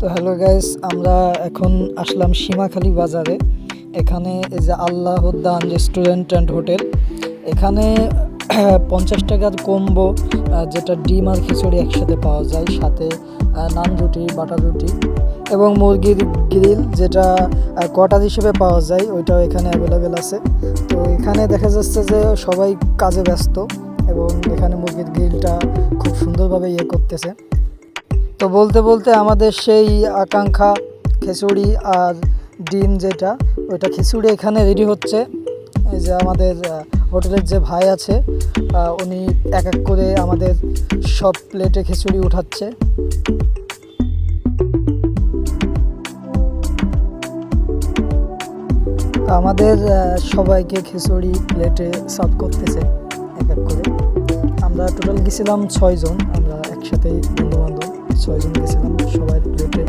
তো hello guys, আমরা এখন আসলাম সীমাখালী বাজারে। এখানে এই যে আল্লাহদ্দান রেস্টুরেন্ট অ্যান্ড হোটেল। এখানে পঞ্চাশ টাকার কম্বো যেটা ডিম আর খিচুড়ি একসাথে পাওয়া যায়, সাথে নান রুটি, বাটার রুটি এবং মুরগির গ্রিল যেটা কোয়াটার হিসেবে পাওয়া যায়, ওইটাও এখানে অ্যাভেলেবেল আছে। তো এখানে দেখা যাচ্ছে যে সবাই কাজে ব্যস্ত এবং এখানে মুরগির গ্রিলটা খুব সুন্দরভাবে ইয়ে করতেছে। তো বলতে বলতে আমাদের সেই আকাঙ্ক্ষা, খিচুড়ি আর ডিম যেটা, ওইটা খিচুড়ি এখানে রেডি হচ্ছে। এই যে আমাদের হোটেলের যে ভাই আছে উনি এক এক করে আমাদের সব প্লেটে খিচুড়ি উঠাচ্ছে। আমাদের সবাইকে খিচুড়ি প্লেটে সার্ভ করতেছে এক এক করে। আমরা টোটাল গেছিলাম ছয়জন, আমরা একসাথেই বন্ধু ছয়জন গেছিলাম সবাই প্লেটে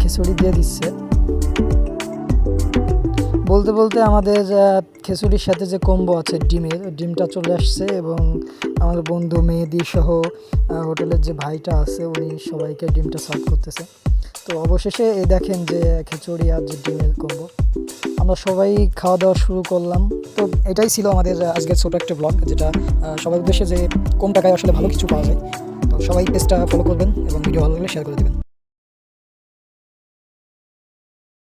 খিচুড়ি দিয়ে দিচ্ছে। বলতে বলতে আমাদের আহ, খিচুড়ির সাথে যে কম্বো আছে ডিমের ডিমটা চলে আসছে এবং আমার বন্ধু মেহেদি সহ হোটেলের যে ভাইটা আছে উনি সবাইকে ডিমটা সার্ভ করতেছে। তো অবশেষে এই দেখেন যে খিচুড়ি আর যে ডিমের কম্বো আমরা সবাই খাওয়া দাওয়া শুরু করলাম। তো এটাই ছিল আমাদের আজকের ছোটো একটা ব্লগ যেটা সবার উদ্দেশ্যে যে কম টাকায় আসলে ভালো কিছু পাওয়া যায়। তো সবাই পেজটা ফলো করবেন এবং ভিডিও ভালো লাগলে শেয়ার করে দেবেন।